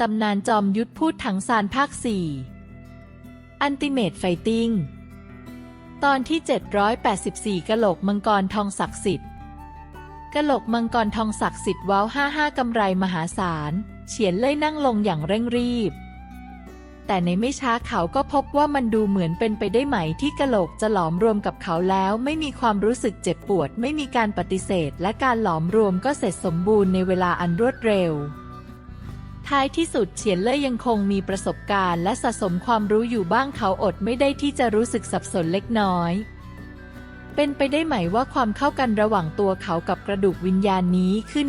ตำนานจอมยุทธพูดถังซานภาค 4 อันติเมตไฟติ้ง ตอนที่ 784กะโหลกมังกรทองศักดิ์สิทธิ์กะโหลกมังกรทองศักดิ์สิทธิ์ว้าว55กำไรมหาศาล เฉียนเล่ยนั่งลงอย่างเร่งรีบ แต่ในไม่ช้าเขาก็พบว่ามันดูเหมือนเป็นไปได้ไหมที่กะโหลกจะหลอมรวมกับเขาแล้ว ไม่มีความรู้สึกเจ็บปวด ไม่มีการปฏิเสธ และการหลอมรวมก็เสร็จสมบูรณ์ในเวลาอันรวดเร็ว ท้ายที่สุดเฉียนเล่ยยังคงมีประสบการณ์และสะสมความรู้อยู่บ้างเขาอดไม่ได้ที่จะรู้สึกสับสนเล็กน้อย เป็นไปได้ไหมว่าความเข้ากันระหว่างตัวเขากับกระดูกวิญญาณนี้คือ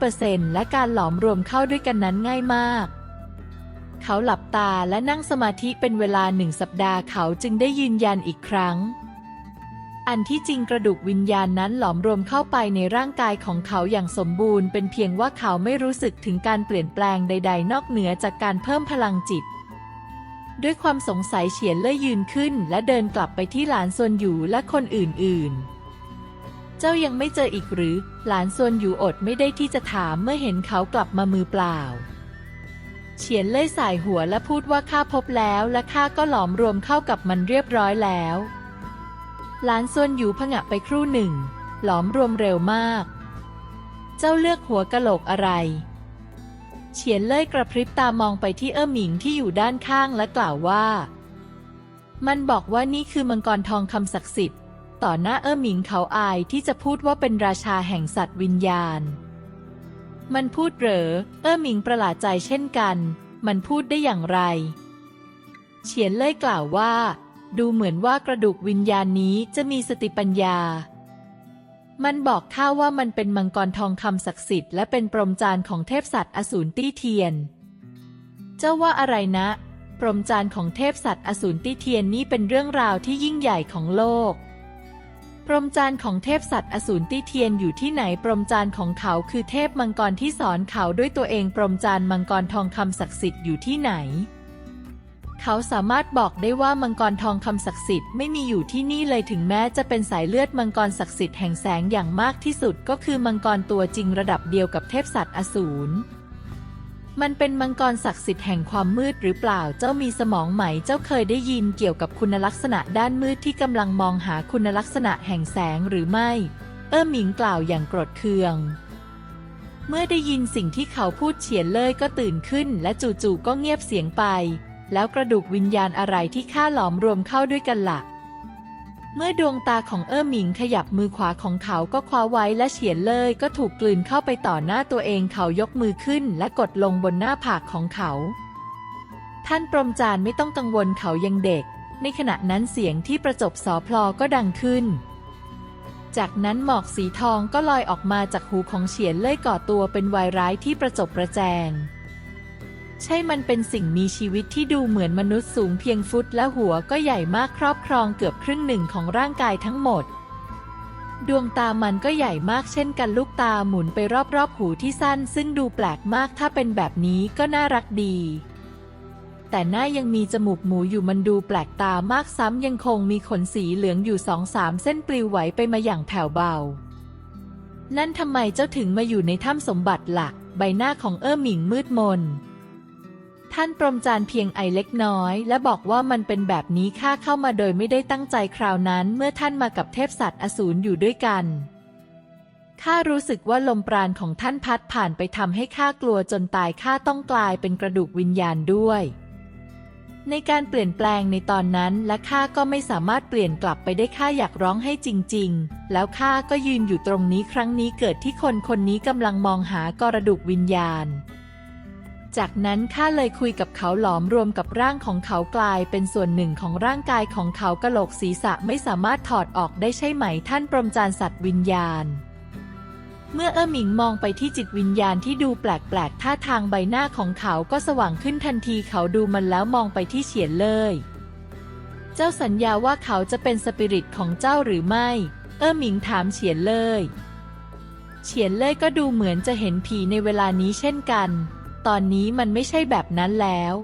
100%และการหลอมรวมเข้าด้วยกันนั้นง่ายมากเขาหลับตาและนั่งสมาธิเป็นเวลาหนึ่งสัปดาห์เขาจึงได้ยืนยันอีกครั้ง อันที่จริงกระดูกวิญญาณนั้นหลอมรวมเข้าไปในร่างกายของเขาอย่างสมบูรณ์ เป็นเพียงว่าเขาไม่รู้สึกถึงการเปลี่ยนแปลงใด ๆ นอกเหนือจากการเพิ่มพลังจิต ด้วยความสงสัยเฉียนเล่ยยืนขึ้น และเดินกลับไปที่หลานซวนอยู่และคนอื่นๆเจ้ายังไม่เจออีกหรือ หลานซวนอยู่อดไม่ได้ที่จะถามเมื่อเห็นเขากลับมามือเปล่า เฉียนเล่ยสายหัวและพูดว่าข้าพบแล้ว และข้าก็หลอมรวมเข้ากับมันเรียบร้อยแล้ว หลานซวนอยู่ผงะไปครู่หนึ่ง หลอมรวมเร็วมาก เจ้าเลือกหัวกะโหลกอะไร เฉียนเล่ยกระพริบตามองไปที่เอ้อหมิงที่อยู่ด้านข้างและกล่าวว่า มันบอกว่านี่คือมังกรทองคำศักดิ์สิทธิ์ ต่อหน้าเอ้อหมิงเขาอายที่จะพูดว่าเป็นราชาแห่งสัตว์วิญญาณ มันพูดเหรอ เอ้อหมิงประหลาดใจเช่นกัน มันพูดได้อย่างไร เฉียนเล่ยกล่าวว่า ดูเหมือนว่ากระดูกวิญญาณนี้จะมีสติปัญญา มันบอกข้าว่ามันเป็นมังกรทองคำศักดิ์สิทธิ์และเป็นปรมจานของเทพสัตว์อสูรตี้เทียน เจ้าว่าอะไรนะ ปรมจานของเทพสัตว์อสูรตี้เทียนนี้เป็นเรื่องราวที่ยิ่งใหญ่ของโลก ปรมจานของเทพสัตว์อสูรตี้เทียนอยู่ที่ไหน ปรมจานของเขาคือเทพมังกรที่สอนเขาด้วยตัวเอง ปรมจานมังกรทองคำศักดิ์สิทธิ์อยู่ที่ไหน เขาสามารถบอกได้ว่ามังกรทองคำศักดิ์สิทธิ์ไม่มีอยู่ที่นี่เลยถึงแม้จะเป็นสายเลือดมังกรศักดิ์สิทธิ์แห่งแสงอย่างมากที่สุดก็คือมังกรตัวจริงระดับเดียวกับเทพสัตว์อสูรมันเป็นมังกรศักดิ์สิทธิ์แห่งความมืดหรือเปล่า เจ้ามีสมองไหม เจ้าเคยได้ยินเกี่ยวกับคุณลักษณะด้านมืดที่กำลังมองหาคุณลักษณะแห่งแสงหรือไม่ เอ้อหมิงกล่าวอย่างโกรธเคือง เมื่อได้ยินสิ่งที่เขาพูดเฉียนเลยก็ตื่นขึ้นและจู่ๆก็เงียบเสียงไป แล้วกระดูกวิญญาณอะไรที่ข้าหลอมรวมเข้าด้วยกันละ่ะ เมื่อดวงตาของเอ้อหมิงขยับมือขวาของเขาก็คว้าไว้และเฉียนเลยก็ถูกกลืนเข้าไปต่อหน้าตัวเองเขายกมือขึ้นและกดลงบนหน้าผากของเขา ท่านปรมจารย์ไม่ต้องกังวลเขายังเด็ก ในขณะนั้นเสียงที่ประจบสอพลอก็ดังขึ้นจากนั้นหมอกสีทองก็ลอยออกมาจากหูของเฉียนเล่ยก่อตัวเป็นวายร้ายที่ประจบประแจง ใช่มันเป็นสิ่งมีชีวิตที่ดูเหมือนมนุษย์สูงเพียงฟุตและหัวก็ใหญ่มากครอบครองเกือบครึ่งหนึ่งของร่างกายทั้งหมด ดวงตามันก็ใหญ่มากเช่นกันลูกตาหมุนไปรอบๆหูที่สั้น ซึ่งดูแปลกมากถ้าเป็นแบบนี้ก็น่ารักดีแต่หน้ายังมีจมูกหมูอยู่มันดูแปลกตามากซ้ำยังคงมีขนสีเหลืองอยู่สองสามเส้นปลิวไหวไปมาอย่างแผ่วเบา นั่นทำไมเจ้าถึงมาอยู่ในถ้ำสมบัติหลัก ใบหน้าของเอ้อหมิงมืดมน ท่านปรมจารย์เพียงไอเล็กน้อย และบอกว่ามันเป็นแบบนี้ข้าเข้ามาโดยไม่ได้ตั้งใจคราวนั้น เมื่อท่านมากับเทพสัตว์อสูรอยู่ด้วยกันข้ารู้สึกว่าลมปราณของท่านพัดผ่านไปทำให้ข้ากลัวจนตายข้าต้องกลายเป็นกระดูกวิญญาณด้วย ในการเปลี่ยนแปลงในตอนนั้นและข้าก็ไม่สามารถเปลี่ยนกลับไปได้ข้าอยากร้องให้จริง ๆ แล้วข้าก็ยืนอยู่ตรงนี้ครั้งนี้เกิดที่คนคนนี้กำลังมองหากระดูกวิญญาณ จากนั้นข้าเลยคุยกับเขาหลอมรวมกับร่างของเขากลายเป็นส่วนหนึ่งของร่างกายของเขากะโหลกศีรษะไม่สามารถถอดออกได้ใช่ไหมท่านปรมจารย์สัตว์วิญญาณ เมื่อเอ้อหมิงมองไปที่จิตวิญญาณที่ดูแปลกๆท่าทางใบหน้าของเขาก็สว่างขึ้นทันทีเขาดูมันแล้วมองไปที่เฉียนเลยเจ้าสัญญาว่าเขาจะเป็นสปิริตของเจ้าหรือไม่ เอ้อหมิงถามเฉียนเลยเฉียนเล่ยก็ดูเหมือนจะเห็นผีในเวลานี้เช่นกัน ตอนนี้มันไม่ใช่แบบนั้นแล้ว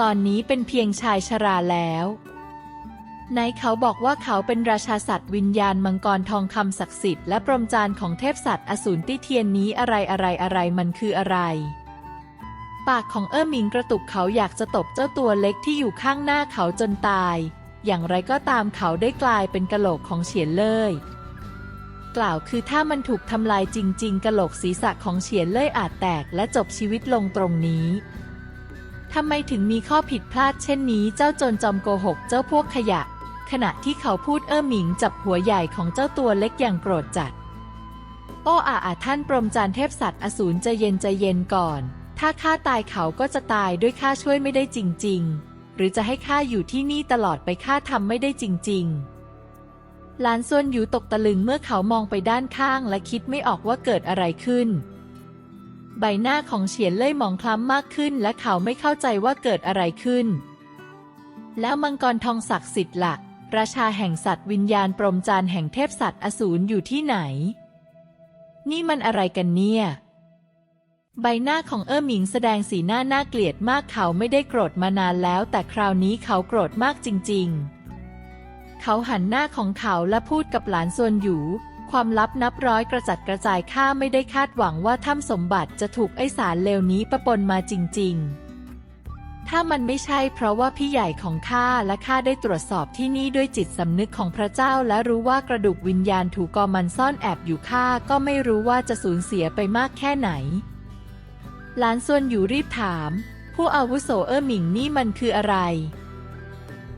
ตอนนี้เป็นเพียงชายชราแล้วนายเขาบอกว่าเขาเป็นราชาสัตว์วิญญาณมังกรทองคำศักดิ์สิทธิ์และปรมจารย์ของเทพสัตว์อสูรตี้เทียนนี้อะไรอะไรอะไรมันคืออะไร ปากของเอ้อหมิงกระตุกเขาอยากจะตบเจ้าตัวเล็กที่อยู่ข้างหน้าเขาจนตาย อย่างไรก็ตามเขาได้กลายเป็นกะโหลกของเฉียนเล่ย กล่าวคือถ้ามันถูกทำลายจริง ๆกะโหลกศีรษะของเฉียนเล่ยอาจแตกและจบชีวิตลงตรงนี้ทำไมถึงมีข้อผิดพลาดเช่นนี้เจ้าจรจอมโกหกเจ้าพวกขยะ ขณะที่เขาพูดเอ้อหมิงจับหัวใหญ่ของเจ้าตัวเล็กอย่างโกรธจัด โอ้อาอาท่านปรมจารย์เทพสัตว์อสูรใจเย็นใจเย็นก่อน ถ้าข้าตายเขาก็จะตายด้วยข้าช่วยไม่ได้จริง ๆ หรือจะให้ข้าอยู่ที่นี่ตลอดไปข้าทำไม่ได้จริง ๆ หลานส่วนอยู่ตกตะลึงเมื่อเขามองไปด้านข้างและคิดไม่ออกว่าเกิดอะไรขึ้น ใบหน้าของเฉียนเล่ยหมองคล้ำมากขึ้น และเขาไม่เข้าใจว่าเกิดอะไรขึ้น แล้วมังกรทองศักดิ์สิทธิ์หลัก ราชาแห่งสัตว์วิญญาณปรมจารแห่งเทพสัตว์อสูรอยู่ที่ไหน นี่มันอะไรกันเนี่ยใบหน้าของเอ้อหมิงแสดงสีหน้าน่าเกลียดมากเขาไม่ได้โกรธมานานแล้ว แต่คราวนี้เขาโกรธมากจริง ๆ เขาหันหน้าของเขาและพูดกับหลานส่วนอยู่ ความลับนับร้อยกระจัดกระจายข้าไม่ได้คาดหวังว่าถ้ำสมบัติจะถูกไอสารเลวนี้ประปนมาจริง ๆถ้ามันไม่ใช่เพราะว่าพี่ใหญ่ของข้าและข้าได้ตรวจสอบที่นี่ด้วยจิตสำนึกของพระเจ้าและรู้ว่ากระดูกวิญญาณถูกกอมันซ่อนแอบอยู่ข้าก็ไม่รู้ว่าจะสูญเสียไปมากแค่ไหน หลานส่วนอยู่รีบถาม ผู้อาวุโสเอ้อหมิงนี่มันคืออะไร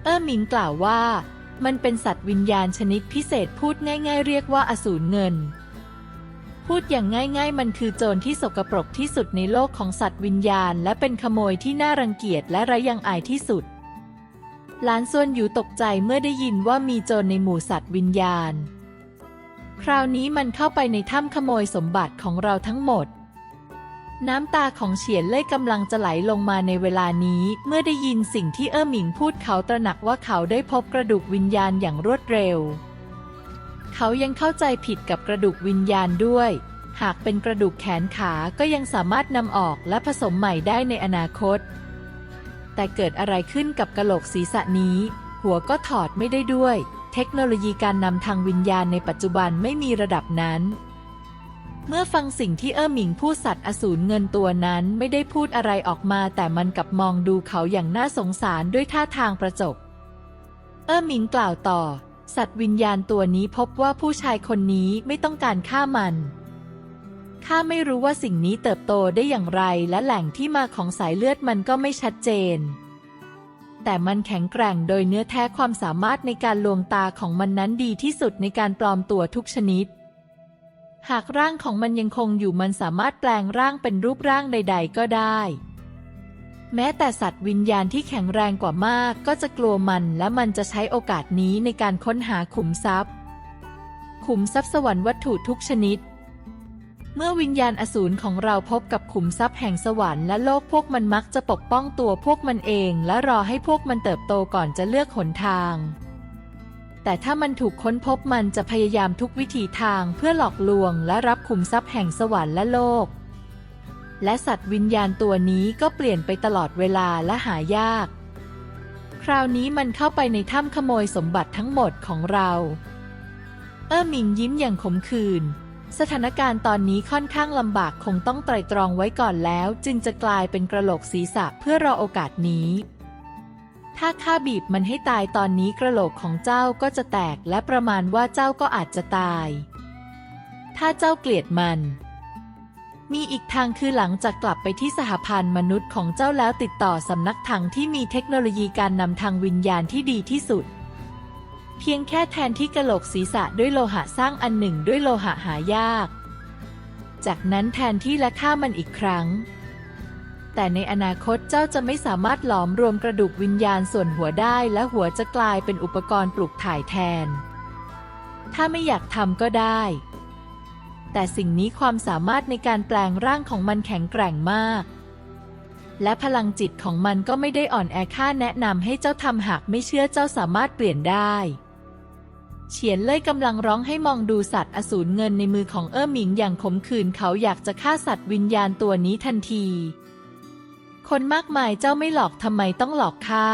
เอ้อหมิงกล่าวว่า มันเป็นสัตว์วิญญาณชนิดพิเศษพูดง่ายๆ เรียกว่าอสูรเงิน พูดอย่างง่ายๆ มันคือโจรที่สกปรกที่สุดในโลกของสัตว์วิญญาณ และเป็นขโมยที่น่ารังเกียจและระยังอายที่สุด หลานส่วนอยู่ตกใจเมื่อได้ยินว่ามีโจรในหมู่สัตว์วิญญาณ คราวนี้มันเข้าไปในถ้ำขโมยสมบัติของเราทั้งหมด น้ำตาของเฉียนเล่ยกำลังจะไหลลงมาในเวลานี้ เมื่อได้ยินสิ่งที่เอ้อหมิงพูดเขาตระหนักว่าเขาได้พบกระดูกวิญญาณอย่างรวดเร็ว เขายังเข้าใจผิดกับกระดูกวิญญาณด้วย หากเป็นกระดูกแขนขาก็ยังสามารถนำออกและผสมใหม่ได้ในอนาคต แต่เกิดอะไรขึ้นกับกระโหลกศีรษะนี้ หัวก็ถอดไม่ได้ด้วย เทคโนโลยีการนำทางวิญญาณในปัจจุบันไม่มีระดับนั้น เมื่อฟังสิ่งที่เอ้อหมิงพูดสัตว์อสูรเงินตัวนั้นไม่ได้พูดอะไรออกมา แต่มันกลับมองดูเขาอย่างน่าสงสารด้วยท่าทางประจบ เอ้อหมิงกล่าวต่อ สัตว์วิญญาณตัวนี้พบว่าผู้ชายคนนี้ไม่ต้องการฆ่ามันข้าไม่รู้ว่าสิ่งนี้เติบโตได้อย่างไรและแหล่งที่มาของสายเลือดมันก็ไม่ชัดเจน แต่มันแข็งแกร่งโดยเนื้อแท้ความสามารถในการลวงตาของมันนั้นดีที่สุดในการปลอมตัวทุกชนิด หากร่างของมันยังคงอยู่มันสามารถแปลงร่างเป็นรูปร่างใด ๆ ก็ได้ แม้แต่สัตว์วิญญาณที่แข็งแรงกว่ามากก็จะกลัวมันและมันจะใช้โอกาสนี้ในการค้นหาขุมทรัพย์ ขุมทรัพย์สวรรค์วัตถุทุกชนิด เมื่อวิญญาณอสูรของเราพบกับขุมทรัพย์แห่งสวรรค์และโลกพวกมันมักจะปกป้องตัวพวกมันเอง และรอให้พวกมันเติบโตก่อนจะเลือกหนทาง แต่ถ้ามันถูกค้นพบมันจะพยายามทุกวิถีทางเพื่อหลอกลวงและรับขุมทรัพย์แห่งสวรรค์และโลก และสัตว์วิญญาณตัวนี้ก็เปลี่ยนไปตลอดเวลาและหายาก คราวนี้มันเข้าไปในถ้ำขโมยสมบัติทั้งหมดของเรา เออหมิงยิ้มอย่างขมขื่นสถานการณ์ตอนนี้ค่อนข้างลำบากคงต้องไตรตรองไว้ก่อนแล้ว จึงจะกลายเป็นกระโหลกศีรษะเพื่อรอโอกาสนี้ ถ้าข้าบีบมันให้ตายตอนนี้กระโหลกของเจ้าก็จะแตกและประมาณว่าเจ้าก็อาจจะตาย ถ้าเจ้าเกลียดมัน มีอีกทางคือหลังจากกลับไปที่สหพันธ์มนุษย์ของเจ้าแล้วติดต่อสำนักถังที่มีเทคโนโลยีการนำทางวิญญาณที่ดีที่สุด เพียงแค่แทนที่กระโหลกศีรษะด้วยโลหะสร้างอันหนึ่งด้วยโลหะหายาก จากนั้นแทนที่และฆ่ามันอีกครั้ง แต่ในอนาคตเจ้าจะไม่สามารถหลอมรวมกระดูกวิญญาณส่วนหัวได้และหัวจะกลายเป็นอุปกรณ์ปลูกถ่ายแทน ถ้าไม่อยากทำก็ได้ แต่สิ่งนี้ความสามารถในการแปลงร่างของมันแข็งแกร่งมาก และพลังจิตของมันก็ไม่ได้อ่อนแอค่าแนะนำให้เจ้าทำหากไม่เชื่อเจ้าสามารถเปลี่ยนได้เฉียนเล่ยกำลังร้องให้มองดูสัตว์อสูรเงินในมือของเอ้อหมิงอย่างขมขื่นเขาอยากจะฆ่าสัตว์วิญญาณตัวนี้ทันที คนมากมายเจ้าไม่หลอกทำไมต้องหลอกข้า